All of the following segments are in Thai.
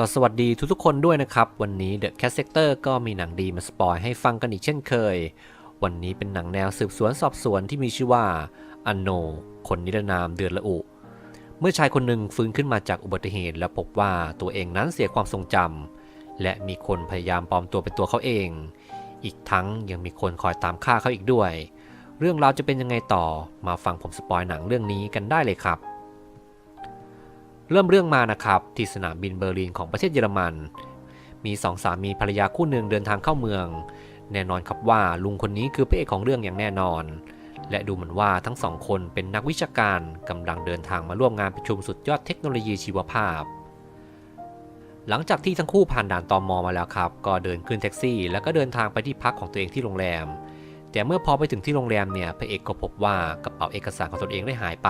ก็สวัสดีทุกๆคนด้วยนะครับ วันนี้ The Cat Sector ก็มีหนังดีมาสปอยให้ฟังกันอีกเช่นเคย วันนี้เป็นหนังแนวสืบสวนสอบสวนที่มีชื่อว่าอันโน คนนิรนามเดือนละอุ เมื่อชายคนหนึ่งฟื้นขึ้นมาจากอุบัติเหตุและพบว่าตัวเองนั้นเสียความทรงจำและมีคนพยายามปลอมตัวเป็นตัวเขาเอง อีกทั้งยังมีคนคอยตามฆ่าเขาอีกด้วย เรื่องราวจะเป็นยังไงต่อมาฟังผมสปอยหนังเรื่องนี้กันได้เลยครับ เริ่มเรื่องมานะครับที่สนามบินเบอร์ลินของประเทศเยอรมัน มีสองสามีภรรยาคู่หนึ่งเดินทางเข้าเมือง แน่นอนครับว่าลุงคนนี้คือพระเอกของเรื่องอย่างแน่นอน และดูเหมือนว่าทั้งสองคนเป็นนักวิชาการกำลังเดินทางมาร่วมงานประชุมสุดยอดเทคโนโลยีชีวภาพ หลังจากที่ทั้งคู่ผ่านด่านตอมอมาแล้วครับ ก็เดินขึ้นแท็กซี่ แล้วก็เดินทางไปที่พักของตัวเองที่โรงแรม แต่เมื่อพอไปถึงที่โรงแรมเนี่ยพระเอกก็พบว่ากระเป๋าเอกสารของตนเองได้หายไป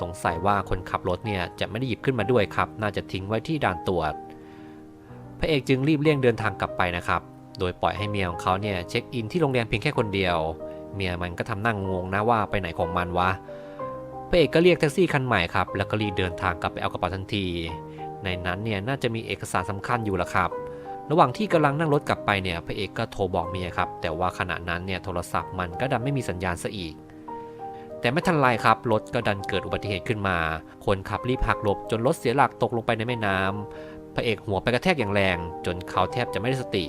สงสัยว่าคนขับรถเนี่ยจะไม่ได้หยิบขึ้นมาด้วยครับ น่าจะทิ้งไว้ที่ด่านตรวจ พระเอกจึงรีบเลี่ยงเดินทางกลับไปนะครับ โดยปล่อยให้เมียของเขาเนี่ยเช็คอินที่โรงแรมเพียงแค่คนเดียว เมียมันก็ทำนั่งงงนะว่าไปไหนของมันวะ พระเอกก็เรียกแท็กซี่คันใหม่ครับ แล้วก็รีบเดินทางกลับไปเอากระเป๋าทันที ในนั้นเนี่ยน่าจะมีเอกสารสำคัญอยู่ละครับ ระหว่างที่กำลังนั่งรถกลับไปเนี่ย พระเอกก็โทรบอกเมียครับ แต่ว่าขณะนั้นเนี่ยโทรศัพท์มันก็ดันไม่มีสัญญาณซะอีก แต่ไม่ทันไรครับ รถก็ดันเกิดอุบัติเหตุขึ้นมา คนขับรีบหักหลบจนรถเสียหลักตกลงไปในแม่น้ำพระเอกหัวไปกระแทกอย่างแรง จนเขาแทบจะไม่ได้สติ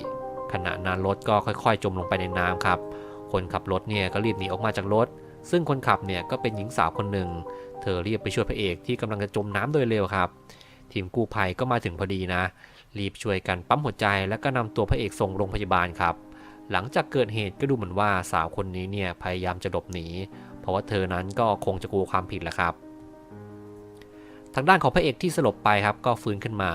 ขณะนั้นรถก็ค่อยๆ จมลงไปในน้ำครับ คนขับรถเนี่ยก็รีบหนีออกมาจากรถ ซึ่งคนขับเนี่ยก็เป็นหญิงสาวคนหนึ่ง เธอรีบไปช่วยพระเอกที่กำลังจะจมน้ำโดยเร็วครับ ทีมกู้ภัยก็มาถึงพอดีนะ รีบช่วยกันปั๊มหัวใจ แล้วก็นำตัวพระเอกส่งโรงพยาบาลครับ หลังจากเกิดเหตุก็ดูเหมือนว่าสาวคนนี้เนี่ยพยายามจะหลบหนี เพราะว่าเธอนั้นก็คงจะกลัวความผิดแหละครับ ทางด้านของพระเอกที่สลบไปครับก็ฟื้นขึ้นมา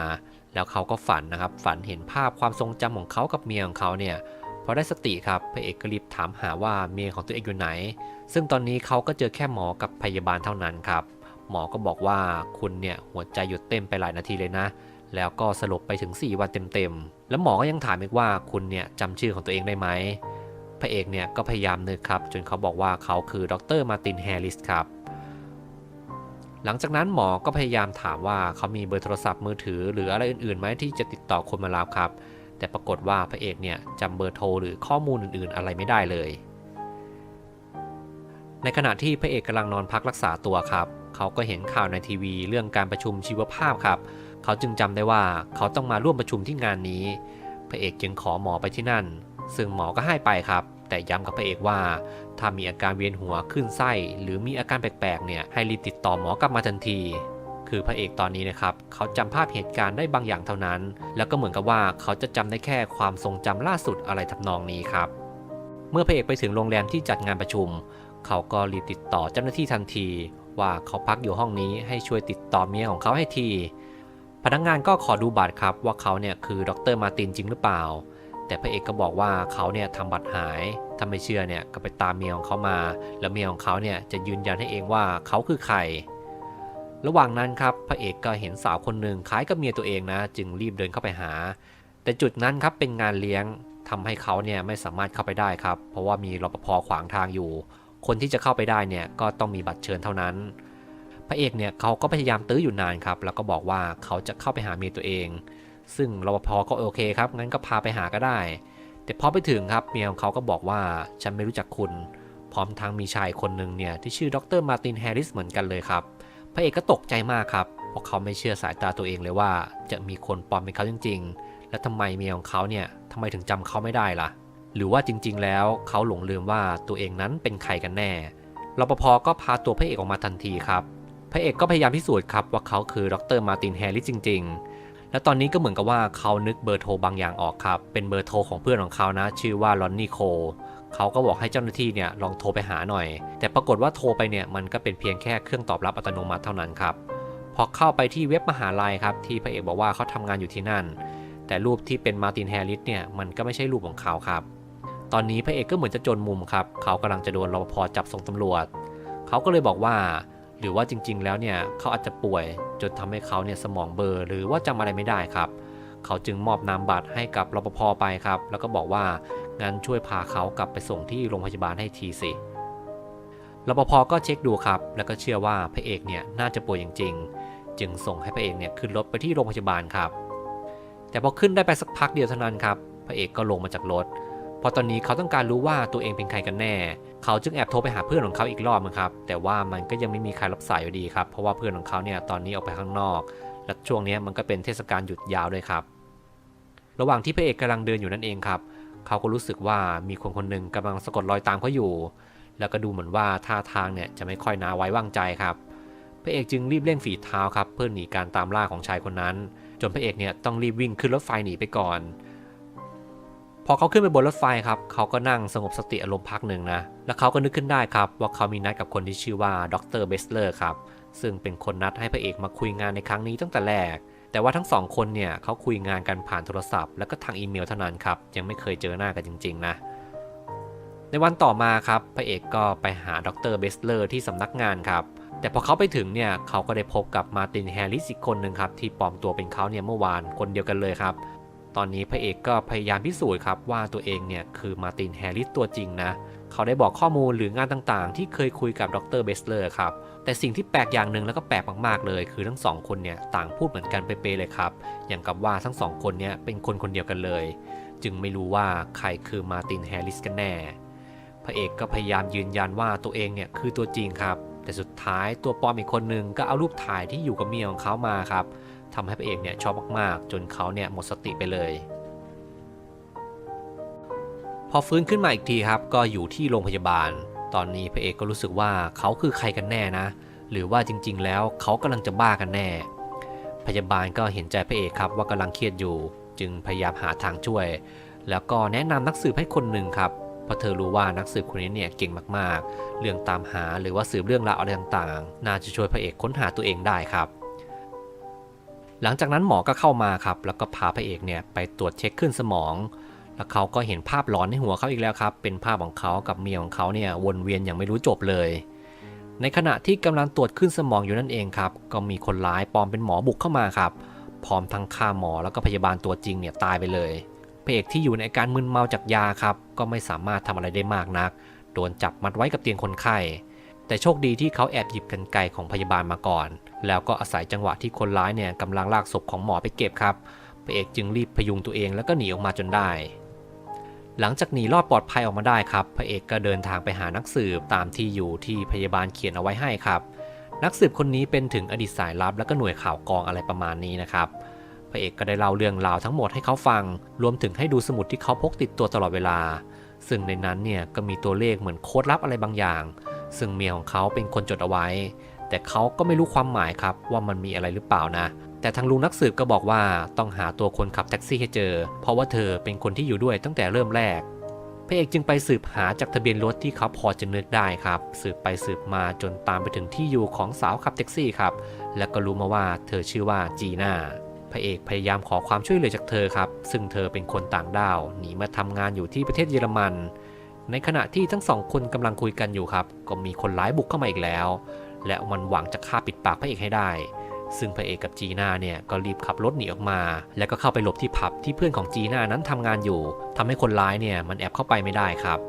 แล้วเขาก็ฝันนะครับ ฝันเห็นภาพความทรงจำของเขากับเมียของเขาเนี่ยพอได้สติครับพระเอกก็รีบถามหาว่าเมียของตัวเองอยู่ไหน ซึ่งตอนนี้เขาก็เจอแค่หมอกับพยาบาลเท่านั้นครับ หมอก็บอกว่าคุณเนี่ยหัวใจหยุดเต้นไปหลายนาทีเลยนะ แล้วก็สลบไปถึง 4 วันเต็มๆ แล้วหมอก็ยังถามอีกว่าคุณเนี่ยจำชื่อของตัวเองได้ไหม พระเอกเนี่ยก็พยายามนึกครับ จนเขาบอกว่าเขาคือดรมาร์ตินแฮร์ริสครับ หลังจากนั้นหมอก็พยายามถามว่าเขามีเบอร์โทรศัพท์มือถือ หรืออะไรอื่นๆไหมที่จะติดต่อคนมารับครับ แต่ปรากฏว่าพระเอกเนี่ยจำเบอร์โทรหรือข้อมูลอื่นๆ อะไรไม่ได้เลย ในขณะที่พระเอกกำลังนอนพักรักษาตัวครับ เขาก็เห็นข่าวในทีวีเรื่องการประชุมชีวภาพครับ เขาจึงจำได้ว่าเขาต้องมาร่วมประชุมที่งานนี้ พระเอกจึงขอหมอไปที่นั่น ซึ่งหมอก็ให้ไปครับ แต่ย้ำกับพระเอกว่า ถ้ามีอาการเวียนหัวขึ้นไส้ หรือมีอาการแปลกๆเนี่ยให้รีบติดต่อหมอกลับมาทันที คือพระเอกตอนนี้นะครับเขาจำภาพเหตุการณ์ได้บางอย่างเท่านั้น แล้วก็เหมือนกับว่าเขาจะจำได้แค่ความทรงจำล่าสุดอะไรทำนองนี้ครับ เมื่อพระเอกไปถึงโรงแรมที่จัดงานประชุม เขาก็รีบติดต่อเจ้าหน้าที่ทันที ว่าเขาพักอยู่ห้องนี้ให้ช่วยติดต่อเมียของเขาให้ทีพนักงงานก็ขอดูบัตรครับว่าเขาเนี่ยคือดรมาร์ตินจริงหรือเปล่า แต่พระเอกก็บอกว่าเขาเนี่ยทำบัตรหายถ้าไม่เชื่อเนี่ยก็ไปตามเมียของเขามา แล้วเมียของเขาเนี่ยจะยืนยันให้เองว่าเขาคือใคร ระหว่างนั้นครับพระเอกก็เห็นสาวคนหนึ่งคล้ายกับเมียตัวเองนะ จึงรีบเดินเข้าไปหา แต่จุดนั้นครับเป็นงานเลี้ยงทำให้เขาเนี่ยไม่สามารถเข้าไปได้ครับ เพราะว่ามีรปภขวางทางอยู่ คนที่จะเข้าไปได้เนี่ยก็ต้องมีบัตรเชิญเท่านั้น พระเอกเนี่ยเขาก็พยายามตื้ออยู่นานครับ แล้วก็บอกว่าเขาจะเข้าไปหาเมียตัวเอง ซึ่งรปภก็โอเคครับงั้นก็พาไปหาก็ได้ แต่พอไปถึงครับเมียของเขาก็บอกว่าฉันไม่รู้จักคุณ พร้อมทั้งมีชายคนหนึ่งเนี่ยที่ชื่อดรมาร์ตินแฮร์ริสเหมือนกันเลยครับพระเอกก็ตกใจมากครับเพราะเขาไม่เชื่อสายตาตัวเองเลยว่า จะมีคนปลอมเป็นเขาจริง ๆ และทำไมเมียของเขาเนี่ยทำไมถึงจำเขาไม่ได้ล่ะ หรือว่าจริง ๆ แล้วเขาหลงลืมว่าตัวเองนั้นเป็นใครกันแน่รปภก็พาตัวพระเอกออกมาทันทีครับพระเอกก็พยายามพิสูจน์ครับว่าเขาคือดรมาร์ตินแฮร์ริสจริง ๆ และตอนนี้ก็เหมือนกับว่าเขานึกเบอร์โทรบางอย่างออกครับ เป็นเบอร์โทรของเพื่อนของเขานะ ชื่อว่าลอนนี่โคเขาก็บอกให้เจ้าหน้าที่เนี่ยลองโทรไปหาหน่อย แต่ปรากฏว่าโทรไปเนี่ยมันก็เป็นเพียงแค่เครื่องตอบรับอัตโนมัติเท่านั้นครับ พอเข้าไปที่เว็บมหาลัยครับที่พระเอกบอกว่าเขาทำงานอยู่ที่นั่น แต่รูปที่เป็นมาร์ตินแฮร์ริสเนี่ยมันก็ไม่ใช่รูปของเขาครับ ตอนนี้พระเอกก็เหมือนจะจนมุมครับ เขากำลังจะโดนรปภจับส่งตำรวจ เขาก็เลยบอกว่า หรือว่าจริง ๆ แล้วเนี่ยเขาอาจจะป่วยจนทำให้เขาเนี่ยสมองเบลอหรือว่าจำอะไรไม่ได้ครับเขาจึงมอบนามบัตรให้กับรปภไปครับ แล้วก็บอกว่างั้นช่วยพาเขากลับไปส่งที่โรงพยาบาลให้ทีสิรปภก็เช็คดูครับ แล้วก็เชื่อว่าพระเอกเนี่ยน่าจะป่วยจริง ๆ จึงส่งให้พระเอกเนี่ยขึ้นรถไปที่โรงพยาบาลครับ แต่พอขึ้นได้ไปสักพักเดียวเท่านั้นครับพระเอกก็ลงมาจากรถ เพราะตอนนี้เขาต้องการรู้ว่าตัวเองเป็นใครกันแน่ เขาจึงแอบโทรไปหาเพื่อนของเขาอีกรอบนึงครับ แต่ว่ามันก็ยังไม่มีใครรับสายอยู่ดีครับ เพราะว่าเพื่อนของเขาเนี่ยตอนนี้ออกไปข้างนอก และช่วงนี้มันก็เป็นเทศกาลหยุดยาวด้วยครับ ระหว่างที่พระเอกกำลังเดินอยู่นั่นเองครับ เขาก็รู้สึกว่ามีคนคนหนึ่งกำลังสะกดรอยตามเขาอยู่ แล้วก็ดูเหมือนว่าท่าทางเนี่ยจะไม่ค่อยน่าไว้วางใจครับ พระเอกจึงรีบเร่งฝีเท้าครับเพื่อหนีการตามล่าของชายคนนั้น จนพระเอกเนี่ยต้องรีบวิ่งขึ้นรถไฟหนีไปก่อน พอเขาขึ้นไปบนรถไฟครับเขาก็นั่งสงบสติอารมณ์พักหนึ่งนะ แล้วเขาก็นึกขึ้นได้ครับ ว่าเขามีนัดกับคนที่ชื่อว่าดรเบสเลอร์ครับ ซึ่งเป็นคนนัดให้พระเอกมาคุยงานในครั้งนี้ตั้งแต่แรก แต่ว่าทั้งสองคนเนี่ยเขาคุยงานกันผ่านโทรศัพท์ แล้วก็ทางอีเมลเท่านั้นครับ ยังไม่เคยเจอหน้ากันจริง ๆ นะ ในวันต่อมาครับพระเอกก็ไปหาดรเบสเลอร์ที่สำนักงานครับ แต่พอเขาไปถึงเนี่ยเขาก็ได้พบกับมาตินแฮร์ริสอีกคนหนึ่งครับที่ปลอมตัวเป็นเขาเนี่ยเมื่อวานคนเดียวกันเลยครับ ตอนนี้พระเอกก็พยายามพิสูจน์ครับว่าตัวเองเนี่ยคือมาร์ตินแฮร์ริสตัวจริงนะ เขาได้บอกข้อมูลหรืองานต่างๆ ที่เคยคุยกับดรเบสเลอร์ครับ แต่สิ่งที่แปลกอย่างหนึ่งแล้วก็แปลกมากๆเลย คือทั้งสองคนเนี่ยต่างพูดเหมือนกันเป๊ะๆเลยครับ อย่างกับว่าทั้งสองคนเนี่ยเป็นคนคนเดียวกันเลย จึงไม่รู้ว่าใครคือมาร์ตินแฮร์ริสกันแน่ พระเอกก็พยายามยืนยันว่าตัวเองเนี่ยคือตัวจริงครับ แต่สุดท้ายตัวปลอมอีกคนนึงก็เอารูปถ่ายที่อยู่กับเมียของเขามาครับ ทำให้พระเอกเนี่ยชอบมากๆ จนเขาเนี่ยหมดสติไปเลย พอฟื้นขึ้นมาอีกทีครับก็อยู่ที่โรงพยาบาล ตอนนี้พระเอกก็รู้สึกว่าเขาคือใครกันแน่นะ หรือว่าจริงๆ แล้วเขากำลังจะบ้ากันแน่ พยาบาลก็เห็นใจพระเอกครับว่ากำลังเครียดอยู่ จึงพยายามหาทางช่วย แล้วก็แนะนำนักสืบให้คนหนึ่งครับเพราะเธอรู้ว่านักสืบคนนี้เนี่ยเก่งมากๆ เรื่องตามหาหรือว่าสืบเรื่องราวอะไรต่างๆ น่าจะช่วยพระเอกค้นหาตัวเองได้ครับ หลังจากนั้นหมอก็เข้ามาครับ แล้วก็พาพระเอกเนี่ยไปตรวจเช็คขึ้นสมอง แล้วเขาก็เห็นภาพหลอนในหัวเขาอีกแล้วครับ เป็นภาพของเขากับเมียของเขาเนี่ยวนเวียนอย่างไม่รู้จบเลย ในขณะที่กำลังตรวจขึ้นสมองอยู่นั่นเองครับ ก็มีคนร้ายปลอมเป็นหมอบุกเข้ามาครับ พร้อมทั้งฆ่าหมอแล้วก็พยาบาลตัวจริงเนี่ยตายไปเลยพระเอกที่อยู่ในอาการมึนเมาจากยาครับ ก็ไม่สามารถทำอะไรได้มากนัก โดนจับมัดไว้กับเตียงคนไข้ แต่โชคดีที่เขาแอบหยิบกันไกรของพยาบาลมาก่อน แล้วก็อาศัยจังหวะที่คนร้ายเนี่ยกำลังลากศพของหมอไปเก็บครับพระเอกจึงรีบพยุงตัวเองแล้วก็หนีออกมาจนได้ หลังจากหนีรอดปลอดภัยออกมาได้ครับ พระเอกก็เดินทางไปหานักสืบตามที่อยู่ที่พยาบาลเขียนเอาไว้ให้ครับ นักสืบคนนี้เป็นถึงอดีตสายลับ แล้วก็หน่วยข่าวกองอะไรประมาณนี้นะครับพระเอกก็ได้เล่าเรื่องราวทั้งหมดให้เขาฟัง รวมถึงให้ดูสมุดที่เขาพกติดตัวตลอดเวลา ซึ่งในนั้นเนี่ยก็มีตัวเลขเหมือนโค้ดลับอะไรบางอย่าง ซึ่งเมียของเขาเป็นคนจดเอาไว้ แต่เขาก็ไม่รู้ความหมายครับว่ามันมีอะไรหรือเปล่านะ แต่ทางลุงนักสืบก็บอกว่าต้องหาตัวคนขับแท็กซี่ให้เจอ เพราะว่าเธอเป็นคนที่อยู่ด้วยตั้งแต่เริ่มแรกพระเอกจึงไปสืบหาจากทะเบียนรถที่เขาพอจะนึกได้ครับ สืบไปสืบมาจนตามไปถึงที่อยู่ของสาวขับแท็กซี่ครับ แล้วก็รู้มาว่าเธอชื่อว่าจีน่าพระเอกพยายามขอความช่วยเหลือจากเธอครับ ซึ่งเธอเป็นคนต่างด้าวหนีมาทำงานอยู่ที่ประเทศเยอรมัน ในขณะที่ทั้งสองคนกำลังคุยกันอยู่ครับ ก็มีคนร้ายบุกเข้ามาอีกแล้ว และมันหวังจะฆ่าปิดปากพระเอกให้ได้ ซึ่งพระเอกกับจีน่าเนี่ยก็รีบขับรถหนีออกมา แล้วก็เข้าไปหลบที่ผับที่เพื่อนของจีน่านั้นทำงานอยู่ทำให้คนร้ายเนี่ยมันแอบเข้าไปไม่ได้ครับ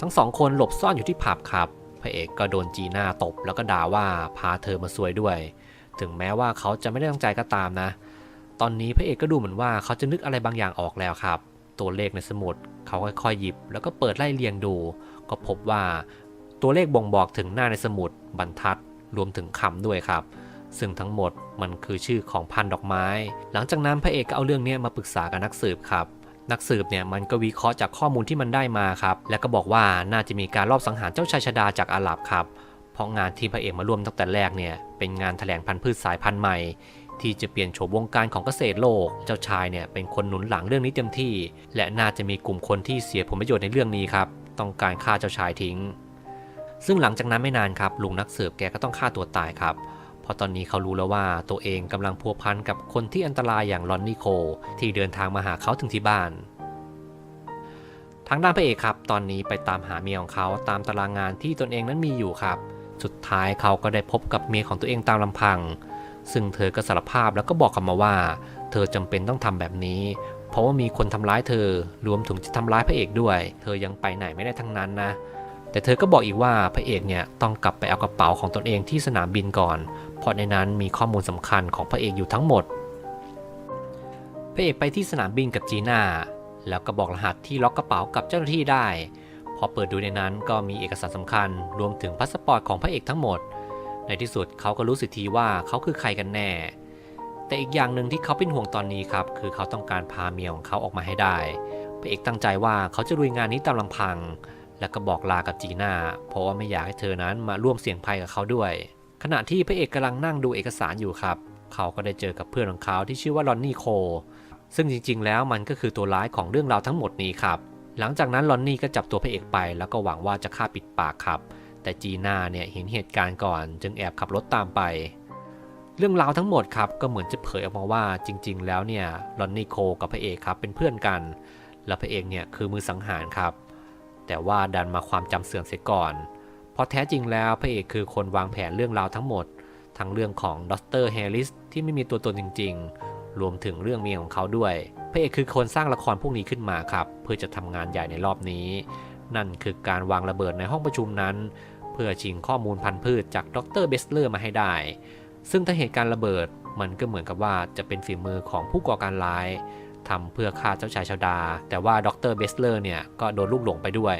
ทั้งสองคนหลบซ่อนอยู่ที่ผับครับ พระเอกก็โดนจีน่าตบแล้วก็ด่าว่าพาเธอมาซวยด้วย ถึงแม้ว่าเขาจะไม่ได้ตั้งใจก็ตามนะ ตอนนี้พระเอกก็ดูเหมือนว่าเขาจะนึกอะไรบางอย่างออกแล้วครับ ตัวเลขในสมุด เขาค่อยๆหยิบ แล้วก็เปิดไล่เรียงดู ก็พบว่าตัวเลขบ่งบอกถึงหน้าในสมุด บรรทัด รวมถึงคำด้วยครับ ซึ่งทั้งหมดมันคือชื่อของพันดอกไม้ หลังจากนั้นพระเอกก็เอาเรื่องนี้มาปรึกษากับนักสืบครับนักสืบเนี่ยมันก็วิเคราะห์จากข้อมูลที่มันได้มาครับ แล้วก็บอกว่าน่าจะมีการลอบสังหารเจ้าชายชดาจากอาหรับครับ เพราะงานที่พระเอกมาร่วมตั้งแต่แรกเนี่ยเป็นงานแถลงพันธุ์พืชสายพันธุ์ใหม่ ที่จะเปลี่ยนโฉมวงการของเกษตรโลก เจ้าชายเนี่ยเป็นคนหนุนหลังเรื่องนี้เต็มที่ และน่าจะมีกลุ่มคนที่เสียผลประโยชน์ในเรื่องนี้ครับ ต้องการฆ่าเจ้าชายทิ้ง ซึ่งหลังจากนั้นไม่นานครับ ลุงนักสืบแกก็ต้องฆ่าตัวตายครับ เพราะตอนนี้เขารู้แล้วว่าตัวเองกำลังพัวพันกับคนที่อันตรายอย่างลอนนี่โค ที่เดินทางมาหาเขาถึงที่บ้านทางด้านพระเอกครับ ตอนนี้ไปตามหาเมียของเขาตามตารางงานที่ตนเองนั้นมีอยู่ครับ สุดท้ายเขาก็ได้พบกับเมียของตัวเองตามลำพัง ซึ่งเธอก็สารภาพแล้วก็บอกกับมาว่า เธอจำเป็นต้องทำแบบนี้ เพราะว่ามีคนทำร้ายเธอ รวมถึงจะทำร้ายพระเอกด้วย เธอยังไปไหนไม่ได้ทั้งนั้นนะ แต่เธอก็บอกอีกว่าพระเอกเนี่ยต้องกลับไปเอากระเป๋าของตนเองที่สนามบินก่อน เพราะในนั้นมีข้อมูลสำคัญของพระเอกอยู่ทั้งหมด พระเอกไปที่สนามบินกับจีน่า แล้วก็บอกรหัสที่ล็อกกระเป๋ากับเจ้าหน้าที่ได้ พอเปิดดูในนั้นก็มีเอกสารสำคัญ รวมถึงพาสปอร์ตของพระเอกทั้งหมด ในที่สุดเขาก็รู้สึกทีว่าเขาคือใครกันแน่ แต่อีกอย่างหนึ่งที่เขาเป็นห่วงตอนนี้ครับคือเขาต้องการพาเมียของเขาออกมาให้ได้พระเอกตั้งใจว่าเขาจะลุยงานนี้ตามลำพัง แล้วก็บอกลากับจีน่าเพราะว่าไม่อยากให้เธอนั้นมาร่วมเสี่ยงภัยกับเขาด้วย ขณะที่พระเอกกำลังนั่งดูเอกสารอยู่ครับเขาก็ได้เจอกับเพื่อนของเขาที่ชื่อว่าลอนนี่โค ซึ่งจริงๆ แล้วมันก็คือตัวร้ายของเรื่องราวทั้งหมดนี้ครับหลังจากนั้นลอนนี่ก็จับตัวพระเอกไปแล้วก็หวังว่าจะฆ่าปิดปากครับ แต่จีน่าเนี่ยเห็นเหตุการณ์ก่อน จึงแอบขับรถตามไป เรื่องราวทั้งหมดครับก็เหมือนจะเผยออกมาว่าจริง ๆ แล้วเนี่ยลอนนี่โคกับพระเอกครับเป็นเพื่อนกัน และพระเอกเนี่ยคือมือสังหารครับ แต่ว่าดันมาความจำเสื่อมเสียก่อน เพราะแท้จริงแล้วพระเอกคือคนวางแผนเรื่องราวทั้งหมด ทั้งเรื่องของดรแฮร์ริสที่ไม่มีตัวตนจริง ๆ รวมถึงเรื่องเมียของเขาด้วย พระเอกคือคนสร้างละครพวกนี้ขึ้นมาครับเพื่อจะทำงานใหญ่ในรอบนี้นั่นคือการวางระเบิดในห้องประชุมนั้น เพื่อชิงข้อมูลพันธุ์พืชจากดรเบสเลอร์มาให้ได้ ซึ่งถ้าเหตุการณ์ระเบิดมันก็เหมือนกับว่าจะเป็นฝีมือของผู้ก่อการร้ายทำเพื่อฆ่าเจ้าชายชาดา แต่ว่าดรเบสเลอร์เนี่ยก็โดนลูกหลงไปด้วย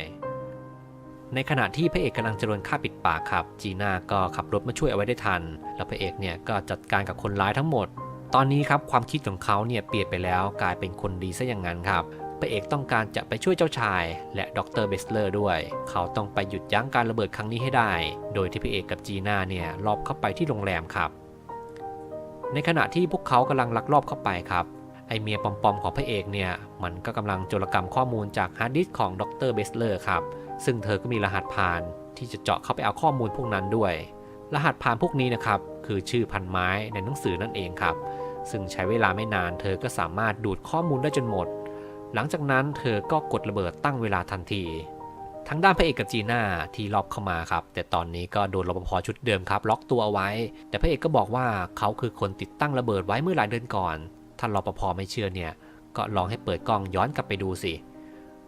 ในขณะที่พระเอกกำลังจะโดนฆ่าปิดปากครับจีน่าก็ขับรถมาช่วยเอาไว้ได้ทัน แล้วพระเอกเนี่ยก็จัดการกับคนร้ายทั้งหมด ตอนนี้ครับความคิดของเขาเนี่ยเปลี่ยนไปแล้วกลายเป็นคนดีซะอย่างนั้นครับ พระเอกต้องการจะไปช่วยเจ้าชาย และดรเบสเลอร์ด้วย เขาต้องไปหยุดยั้งการระเบิดครั้งนี้ให้ได้ โดยที่พระเอกกับจีน่าเนี่ยลอบเข้าไปที่โรงแรมครับ ในขณะที่พวกเขากำลังลักลอบเข้าไปครับไอเมียปอมๆของพระเอกเนี่ย มันก็กำลังโจรกรรมข้อมูลจากฮาร์ดดิสก์ของดรเบสเลอร์ครับ ซึ่งเธอก็มีรหัสผ่านที่จะเจาะเข้าไปเอาข้อมูลพวกนั้นด้วย รหัสผ่านพวกนี้นะครับ คือชื่อพันไม้ในหนังสือนั่นเองครับ ซึ่งใช้เวลาไม่นานเธอก็สามารถดูดข้อมูลได้จนหมด หลังจากนั้นเธอก็กดระเบิดตั้งเวลาทันทีทั้งด้านพระเอกกับจีน่าที่ลอบเข้ามาครับ แต่ตอนนี้ก็โดนรปภชุดเดิมครับ ล็อกตัวเอาไว้ แต่พระเอกก็บอกว่าเขาคือคนติดตั้งระเบิดไว้เมื่อหลายเดือนก่อนถ้ารปภไม่เชื่อเนี่ย ก็ลองให้เปิดกล้องย้อนกลับไปดูสิ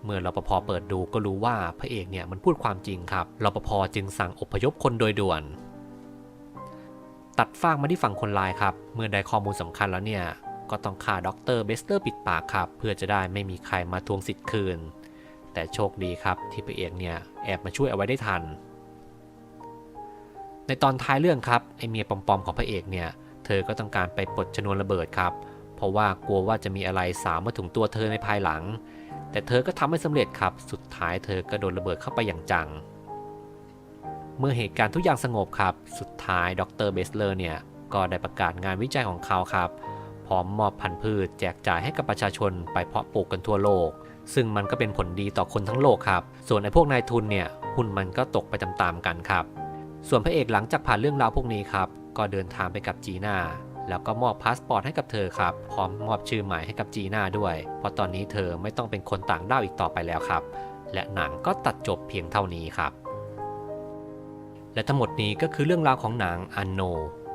เมื่อรปภเปิดดูก็รู้ว่าพระเอกเนี่ยมันพูดความจริงครับรปภจึงสั่งอพยพคนโดยด่วน ตัดฟากมาที่ฝั่งคนร้ายครับ เมื่อได้ข้อมูลสำคัญแล้วเนี่ย ก็ต้องฆ่าด็อกเตอร์เบสเตอร์ปิดปากครับ เพื่อจะได้ไม่มีใครมาทวงสิทธิ์คืน แต่โชคดีครับที่พระเอกเนี่ยแอบมาช่วยเอาไว้ได้ทัน ในตอนท้ายเรื่องครับไอเมียปอมๆของพระเอกเนี่ยเธอก็ต้องการไปปลดชนวนระเบิดครับ เพราะว่ากลัวว่าจะมีอะไรสาวมาถึงตัวเธอในภายหลัง แต่เธอก็ทำไม่สำเร็จครับ สุดท้ายเธอก็โดนระเบิดเข้าไปอย่างจัง เมื่อเหตุการณ์ทุกอย่างสงบครับ สุดท้ายดรเบสเลอร์เนี่ยก็ได้ประกาศงานวิจัยของเขาครับ พร้อมมอบพันธุ์พืชแจกจ่ายให้กับประชาชนไปเพาะปลูกกันทั่วโลก ซึ่งมันก็เป็นผลดีต่อคนทั้งโลกครับ ส่วนไอ้พวกนายทุนเนี่ยหุ้นมันก็ตกไปตามๆกันครับ ส่วนพระเอกหลังจากผ่านเรื่องราวพวกนี้ครับก็เดินทางไปกับจีน่าแล้วก็มอบพาสปอร์ตให้กับเธอครับ พร้อมมอบชื่อใหม่ให้กับจีน่าด้วย เพราะตอนนี้เธอไม่ต้องเป็นคนต่างด้าวอีกต่อไปแล้วครับ และหนังก็ตัดจบเพียงเท่านี้ครับ และทั้งหมดนี้ก็คือเรื่องราวของหนังอันโน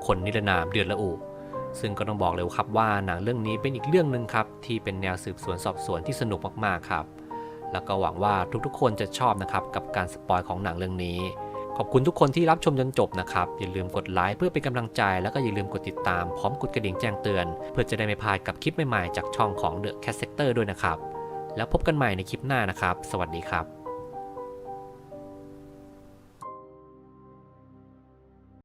คนนิรนามเดือนละอุ ซึ่งก็ต้องบอกเลยครับว่าหนังเรื่องนี้เป็นอีกเรื่องหนึ่งครับที่เป็นแนวสืบสวนสอบสวนที่สนุกมากๆครับ แล้วก็หวังว่าทุกๆ คนจะชอบนะครับกับการสปอยของหนังเรื่องนี้ ขอบคุณทุกคนที่รับชมจนจบนะครับ อย่าลืมกดไลค์เพื่อเป็นกำลังใจ แล้วก็อย่าลืมกดติดตามพร้อมกดกระดิ่งแจ้งเตือน เพื่อจะได้ไม่พลาดกับคลิปใหม่ๆจากช่องของ The Cat Sector ด้วยนะครับ แล้วพบกันใหม่ในคลิปหน้านะครับ สวัสดีครับ